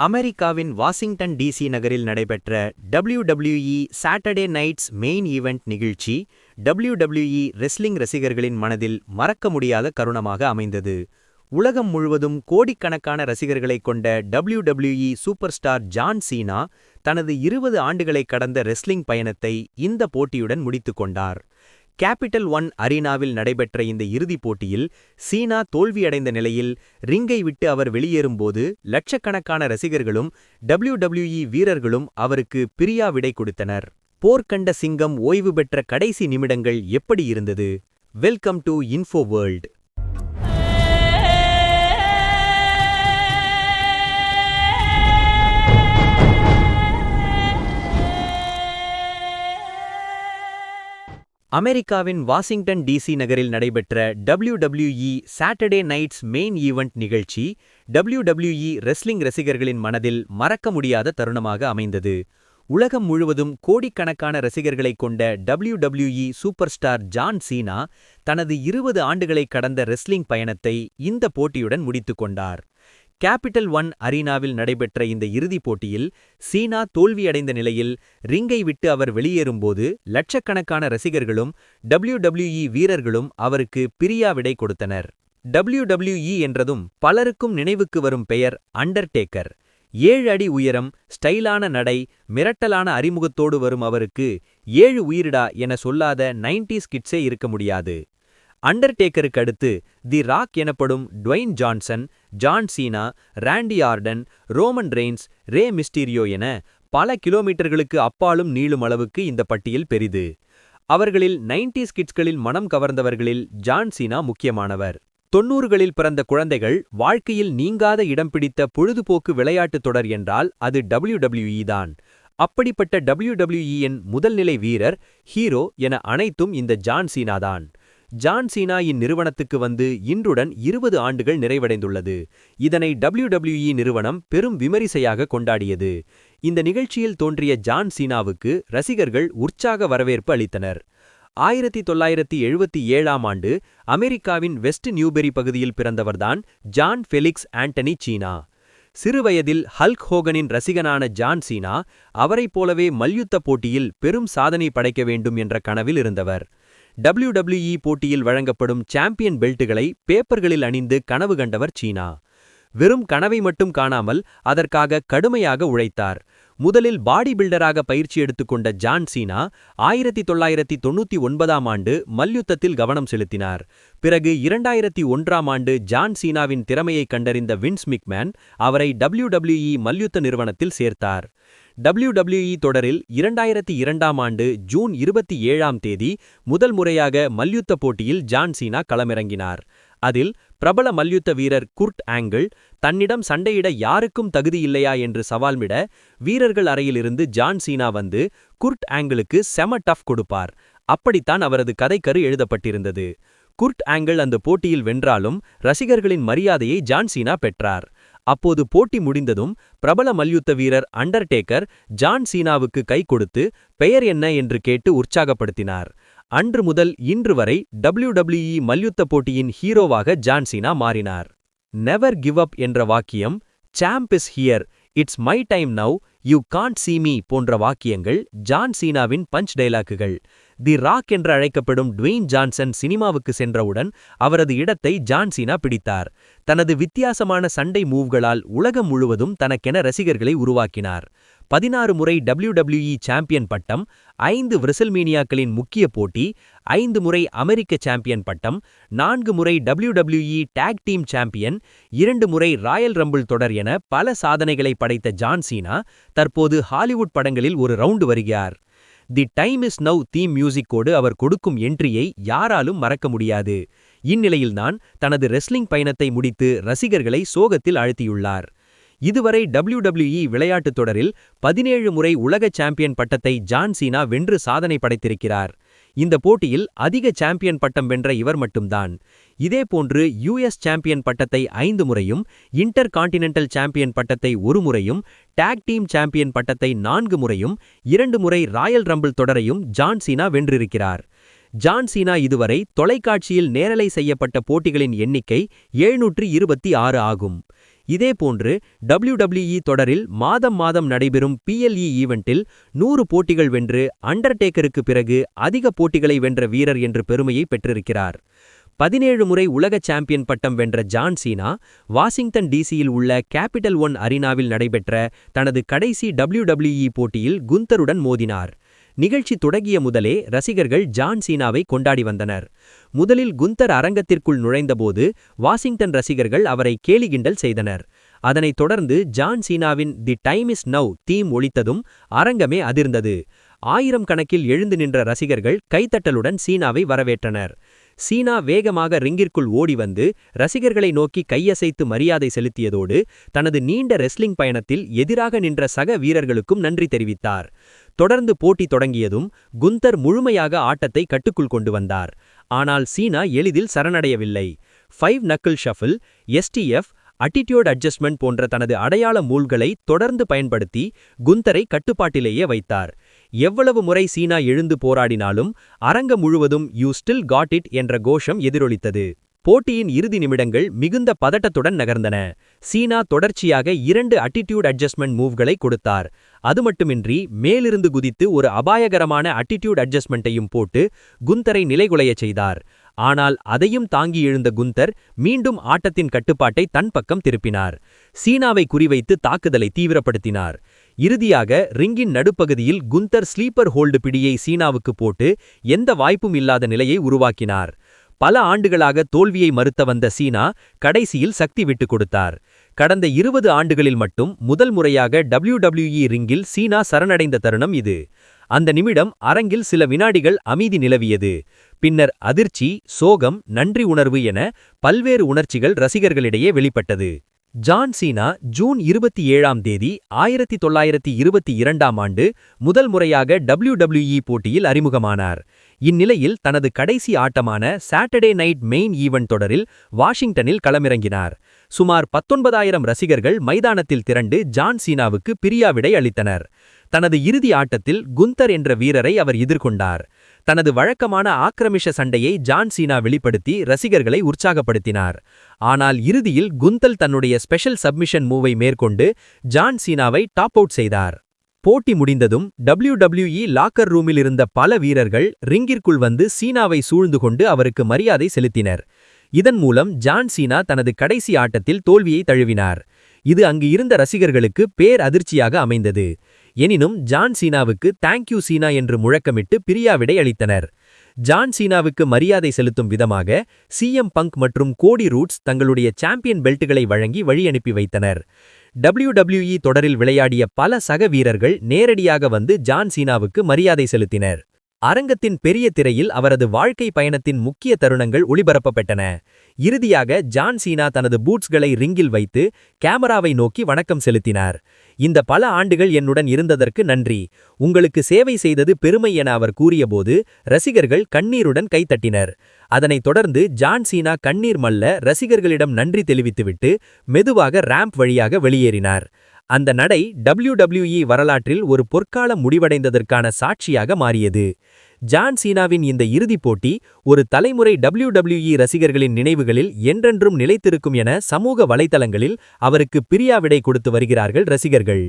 அமெரிக்காவின் Washington DC நகரில் நடைபெற்ற WWE Saturday nights main event நிகழ்ச்சி WWE ரெஸ்லிங் ரசிகர்களின் மனதில் மறக்க முடியாத கருணமாக அமைந்தது. உலகம் முழுவதும் கோடிக்கணக்கான ரசிகர்களைக் கொண்ட WWE super star John Cena தனது இருபது ஆண்டுகளைக் கடந்த ரெஸ்லிங் பயணத்தை இந்த போட்டியுடன் முடித்துக் கொண்டார். கேபிட்டல் ஒன் அரீனாவில் நடைபெற்ற இந்த இறுதிப் போட்டியில் சீனா தோல்வியடைந்த நிலையில் ரிங்கை விட்டு அவர் வெளியேறும்போது லட்சக்கணக்கான ரசிகர்களும் டபிள்யூடபிள்யூஇ வீரர்களும் அவருக்கு பிரியா விடை கொடுத்தனர். போர்க்கண்ட சிங்கம் ஓய்வு பெற்ற கடைசி நிமிடங்கள் எப்படி இருந்தது? வெல்கம் டு இன்ஃபோ வேர்ல்ட் அமெரிக்காவின் வாஷிங்டன் டிசி நகரில் நடைபெற்ற WWE Saturday nights main event நிகழ்ச்சி WWE ரெஸ்லிங் ரசிகர்களின் மனதில் மறக்க முடியாத தருணமாக அமைந்தது. உலகம் முழுவதும் கோடிக்கணக்கான ரசிகர்களைக் கொண்ட WWE super star John Cena தனது இருபது ஆண்டுகளைக் கடந்த ரெஸ்லிங் பயணத்தை இந்த போட்டியுடன் முடித்துக் கொண்டார். கேபிட்டல் ஒன் அரீனாவில் நடைபெற்ற இந்த இறுதிப் போட்டியில் சீனா தோல்வியடைந்த நிலையில் ரிங்கை விட்டு அவர் வெளியேறும்போது லட்சக்கணக்கான ரசிகர்களும் டபிள்யூடபிள்யூஇ வீரர்களும் அவருக்கு பிரியா விடை கொடுத்தனர். டபிள்யூடபிள்யூஇ என்றதும் பலருக்கும் நினைவுக்கு வரும் பெயர் அண்டர்டேக்கர். ஏழு அடி உயரம் ஸ்டைலான நடை மிரட்டலான அறிமுகத்தோடு வரும் அவருக்கு ஏழு உயிரிடா என சொல்லாத நைன்டி கிட்ஸே இருக்க முடியாது. அண்டர்டேக்கருக்கு அடுத்து தி ராக் எனப்படும் Dwayne Johnson John Cena Randy Orton Roman Reigns Rey Mysterio என பல கிலோமீட்டர்களுக்கு அப்பாலும் நீளும் அளவுக்கு இந்த பட்டியல் பெரிது. அவர்களில் நைன்டிஸ் கிட்ஸ்களில் மனம் கவர்ந்தவர்களில் ஜான் சீனா முக்கியமானவர். தொன்னூறுகளில் பிறந்த குழந்தைகள் வாழ்க்கையில் நீங்காத இடம் பிடித்த பொழுதுபோக்கு விளையாட்டுத் தொடர் என்றால் அது டபிள்யூடபிள்யூஇ தான். அப்படிப்பட்ட டபிள்யூடபிள்யூஇயின் முதல்நிலை வீரர் ஹீரோ என அனைத்தும் இந்த ஜான் சீனாதான் ஜான் சீனா இந்நிறுவனத்துக்கு வந்து இன்றுடன் இருபது ஆண்டுகள் நிறைவடைந்துள்ளது. இதனை டபிள்யூடபிள்யூஇ நிறுவனம் பெரும் விமரிசையாக கொண்டாடியது. இந்த நிகழ்ச்சியில் தோன்றிய ஜான் சீனாவுக்கு ரசிகர்கள் உற்சாக வரவேற்பு அளித்தனர். ஆயிரத்தி தொள்ளாயிரத்தி எழுபத்தி ஏழாம் ஆண்டு அமெரிக்காவின் வெஸ்ட் நியூபெரி பகுதியில் பிறந்தவர்தான் ஜான் ஃபெலிக்ஸ் ஆண்டனி சீனா. சிறுவயதில் ஹல்க் ஹோகனின் ரசிகனான ஜான் சீனா அவரைப் போலவே மல்யுத்த போட்டியில் பெரும் சாதனை படைக்க வேண்டும் என்ற கனவில் இருந்தவர். டபிள்யூடபிள்யூஇ போட்டியில் வழங்கப்படும் சாம்பியன் பெல்ட்டுகளை பேப்பர்களில் அணிந்து கனவு கண்டவர் சீனா. வெறும் கனவை மட்டும் காணாமல் அதற்காக கடுமையாக உழைத்தார். முதலில் பாடி பில்டராக பயிற்சி எடுத்துக்கொண்ட ஜான் சீனா ஆயிரத்தி தொள்ளாயிரத்தி தொண்ணூத்தி ஒன்பதாம் ஆண்டு மல்யுத்தத்தில் கவனம் செலுத்தினார். பிறகு இரண்டாயிரத்தி ஒன்றாம் ஆண்டு ஜான் சீனாவின் திறமையை கண்டறிந்த வின்ஸ் மிக்மேன் அவரை டபிள்யூடபிள்யூஇ மல்யுத்த நிறுவனத்தில் சேர்த்தார். டபிள்யூடபிள்யூஇ தொடரில் இரண்டாயிரத்தி இரண்டாம் ஆண்டு ஜூன் இருபத்தி ஏழாம் தேதி முதல் முறையாக மல்யுத்த போட்டியில் ஜான் சீனா களமிறங்கினார். அதில் பிரபல மல்யுத்த வீரர் குர்ட் ஆங்கிள் தன்னிடம் சண்டையிட யாருக்கும் தகுதியில்லையா என்று சவால்விட வீரர்கள் அறையிலிருந்து ஜான் சீனா வந்து குர்ட் ஆங்கிளுக்கு செம டஃப் கொடுப்பார். அப்படித்தான் அவரது கதைக்கரு எழுதப்பட்டிருந்தது. குர்ட் ஆங்கிள் அந்த போட்டியில் வென்றாலும் ரசிகர்களின் மரியாதையை ஜான் சீனா பெற்றார். அப்போது போட்டி முடிந்ததும் பிரபல மல்யுத்த வீரர் அண்டர்டேக்கர் ஜான் சீனாவுக்கு கை கொடுத்து பெயர் என்ன என்று கேட்டு உற்சாகப்படுத்தினார். அன்று முதல் இன்று வரை WWE மல்யுத்த போட்டியின் ஹீரோவாக ஜான் சீனா மாறினார். நெவர் கிவ் அப் என்ற வாக்கியம் champ is here it's my time now you can't see me போன்ற வாக்கியங்கள் ஜான் சீனாவின் பஞ்ச் டைலாக்குகள். தி ராக் என்று அழைக்கப்படும் ட்வெயின் ஜான்சன் சினிமாவுக்கு சென்றவுடன் அவரது இடத்தை ஜான்சீனா பிடித்தார். தனது வித்தியாசமான சண்டை மூவ்களால் உலகம் முழுவதும் தனக்கென ரசிகர்களை உருவாக்கினார். பதினாறு முறை டபிள்யூடபிள்யூஇ சாம்பியன் பட்டம் ஐந்து விரசல்மீனியாக்களின் முக்கிய போட்டி ஐந்து முறை அமெரிக்க சாம்பியன் பட்டம் நான்கு முறை டபிள்யூடபிள்யூஇ டாக் டீம் சாம்பியன் இரண்டு முறை ராயல் ரம்பிள் தொடர் என பல சாதனைகளை படைத்த ஜான்சீனா தற்போது ஹாலிவுட் படங்களில் ஒரு ரவுண்டு வருகிறார். The time is now theme மியூசிக்கோடு அவர் கொடுக்கும் என்ட்ரியை யாராலும் மறக்க முடியாது. இந்நிலையில்தான் தனது ரெஸ்லிங் பயணத்தை முடித்து ரசிகர்களை சோகத்தில் அழுத்தியுள்ளார். இதுவரை WWE விளையாட்டுத் தொடரில் பதினேழு முறை உலக சாம்பியன் பட்டத்தை ஜான் சீனா வென்று சாதனை படைத்திருக்கிறார். இந்த போட்டியில் அதிக சாம்பியன் பட்டம் வென்ற இவர் மட்டும்தான். இதேபோன்று யுஎஸ் சாம்பியன் பட்டத்தை ஐந்து முறையும் இன்டர் கான்டினென்டல் சாம்பியன் பட்டத்தை ஒரு முறையும் டாக் டீம் சாம்பியன் பட்டத்தை நான்கு முறையும் இரண்டு முறை ராயல் ரம்பிள் தொடரையும் ஜான் சீனா வென்றிருக்கிறார். ஜான் சீனா இதுவரை தொலைக்காட்சியில் நேரலை செய்யப்பட்ட போட்டிகளின் எண்ணிக்கை எழுநூற்று இருபத்தி ஆறு ஆகும். இதேபோன்று டபிள்யூடபிள்யூஇ தொடரில் மாதம் மாதம் நடைபெறும் பிஎல்இ ஈவெண்டில் நூறு போட்டிகள் வென்று அண்டர்டேக்கருக்கு பிறகு அதிக போட்டிகளை வென்ற வீரர் என்ற பெருமையை பெற்றிருக்கிறார். பதினேழு முறை உலக சாம்பியன் பட்டம் வென்ற ஜான் சீனா வாஷிங்டன் டிசியில் உள்ள கேபிட்டல் ஒன் அரினாவில் நடைபெற்ற தனது கடைசி டபிள்யூடபிள்யூஇ போட்டியில் குந்தருடன் மோதினார். நிகழ்ச்சி தொடங்கிய முதலே ரசிகர்கள் ஜான் சீனாவை கொண்டாடி வந்தனர். முதலில் குந்தர் அரங்கத்திற்குள் நுழைந்தபோது வாஷிங்டன் ரசிகர்கள் அவரை கேலிகிண்டல் செய்தனர். அதனைத் தொடர்ந்து ஜான் சீனாவின் the time is now theme ஒழித்ததும் அரங்கமே அதிர்ந்தது. ஆயிரம் கணக்கில் எழுந்து நின்ற ரசிகர்கள் கைத்தட்டலுடன் சீனாவை வரவேற்றனர். சீனா வேகமாக ரிங்கிற்குள் ஓடி வந்து ரசிகர்களை நோக்கி கையசைத்து மரியாதை செலுத்தியதோடு தனது நீண்ட ரெஸ்லிங் பயணத்தில் எதிராக நின்ற சக வீரர்களுக்கும் நன்றி தெரிவித்தார். தொடர்ந்து போட்டி தொடங்கியதும் குந்தர் முழுமையாக ஆட்டத்தை கட்டுக்குள் கொண்டு வந்தார். ஆனால் சீனா எளிதில் சரணடையவில்லை. Five knuckle shuffle STF attitude adjustment போன்ற தனது அடையாள மூல்களை தொடர்ந்து பயன்படுத்தி குந்தரை கட்டுப்பாட்டிலேயே வைத்தார். எவ்வளவு முறை சீனா எழுந்து போராடினாலும் அரங்க முழுவதும் யூ ஸ்டில் காட் இட் என்ற கோஷம் எதிரொலித்தது. போட்டியின் இறுதி நிமிடங்கள் மிகுந்த பதட்டத்துடன் நகர்ந்தன. சீனா தொடர்ச்சியாக இரண்டு அட்டிடியூட் அட்ஜஸ்ட்மெண்ட் மூவ்களை கொடுத்தார். அது மட்டுமின்றி மேலிருந்து குதித்து ஒரு அபாயகரமான அட்டிடியூட் அட்ஜஸ்ட்மெண்ட்டையும் போட்டு குந்தரை நிலைகுலையச் செய்தார். ஆனால் அதையும் தாங்கி எழுந்த குந்தர் மீண்டும் ஆட்டத்தின் கட்டுப்பாட்டை தன் பக்கம் திருப்பினார். சீனாவை குறிவைத்து தாக்குதலை தீவிரப்படுத்தினார். இறுதியாக ரிங்கின் நடுப்பகுதியில் குந்தர் ஸ்லீப்பர் ஹோல்டு பிடியை சீனாவுக்கு போட்டு எந்த வாய்ப்பும் இல்லாத நிலையை உருவாக்கினார். பல ஆண்டுகளாக தோல்வியை மறுத்த வந்த சீனா கடைசியில் சக்தி விட்டுக் கொடுத்தார். கடந்த இருபது ஆண்டுகளில் மட்டும் முதல் முறையாக டபிள்யூ ரிங்கில் சீனா சரணடைந்த தருணம் இது. அந்த நிமிடம் அரங்கில் சில வினாடிகள் அமைதி நிலவியது. பின்னர் அதிர்ச்சி சோகம் நன்றி உணர்வு என பல்வேறு உணர்ச்சிகள் ரசிகர்களிடையே வெளிப்பட்டது. ஜான் சீனா ஜூன் இருபத்தி ஏழாம் தேதி ஆயிரத்தி தொள்ளாயிரத்தி இருபத்தி இரண்டாம் ஆண்டு முதல் முறையாக டபிள்யூ போட்டியில் அறிமுகமானார். இந்நிலையில் தனது கடைசி ஆட்டமான சாட்டர்டே நைட் மெயின் ஈவென்ட் தொடரில் வாஷிங்டனில் களமிறங்கினார். சுமார் பத்தொன்பதாயிரம் ரசிகர்கள் மைதானத்தில் திரண்டு ஜான் சீனாவுக்கு பிரியாவிடை அளித்தனர். தனது இறுதி ஆட்டத்தில் குந்தர் என்ற வீரரை அவர் எதிர்கொண்டார். தனது வழக்கமான ஆக்கிரமிஷ சண்டையை ஜான் சீனா வெளிப்படுத்தி ரசிகர்களை உற்சாகப்படுத்தினார். ஆனால் இறுதியில் குந்தல் தன்னுடைய ஸ்பெஷல் சப்மிஷன் மூவை மேற்கொண்டு ஜான் சீனாவை டாப் அவுட் செய்தார். போட்டி முடிந்ததும் டபிள்யூ லாக்கர் ரூமில் இருந்த பல வீரர்கள் ரிங்கிற்குள் வந்து சீனாவை சூழ்ந்து கொண்டு அவருக்கு மரியாதை செலுத்தினர். இதன் மூலம் ஜான் சீனா தனது கடைசி ஆட்டத்தில் தோல்வியை தழுவினார். இது அங்கு இருந்த ரசிகர்களுக்கு பேர் அதிர்ச்சியாக அமைந்தது. எனினும் ஜான் சீனாவுக்கு தேங்க்யூ சீனா என்று முழக்கமிட்டு பிரியாவிடை அளித்தனர். ஜான் சீனாவுக்கு மரியாதை செலுத்தும் விதமாக சிஎம் பங்க் மற்றும் கோடி ரூட்ஸ் தங்களுடைய சாம்பியன் பெல்ட்டுகளை வழங்கி வழியனுப்பி வைத்தனர். டபிள்யூ தொடரில் விளையாடிய பல சக வீரர்கள் நேரடியாக வந்து ஜான் சீனாவுக்கு மரியாதை செலுத்தினர். அரங்கத்தின் பெரிய திரையில் அவரது வாழ்க்கை பயணத்தின் முக்கிய தருணங்கள் ஒளிபரப்பப்பட்டன. இறுதியாக ஜான் சீனா தனது பூட்ஸ்களை ரிங்கில் வைத்து கேமராவை நோக்கி வணக்கம் செலுத்தினார். இந்த பல ஆண்டுகள் என்னுடன் இருந்ததற்கு நன்றி. உங்களுக்கு சேவை செய்தது பெருமை என அவர் கூறியபோது ரசிகர்கள் கண்ணீருடன் கைத்தட்டினர். அதனைத் தொடர்ந்து ஜான் சீனா கண்ணீர் மல்ல ரசிகர்களிடம் நன்றி தெரிவித்துவிட்டு மெதுவாக ரேம்ப் வழியாக வெளியேறினார். அந்த நடை டபிள்யூ வரலாற்றில் ஒரு பொற்காலம் முடிவடைந்ததற்கான சாட்சியாக மாறியது. ஜான் சீனாவின் இந்த இறுதிப் போட்டி ஒரு தலைமுறை டபிள்யூ ரசிகர்களின் நினைவுகளில் என்றென்றும் நிலைத்திருக்கும் என சமூக வலைதளங்களில் அவருக்கு பிரியாவிடை கொடுத்து வருகிறார்கள் ரசிகர்கள்.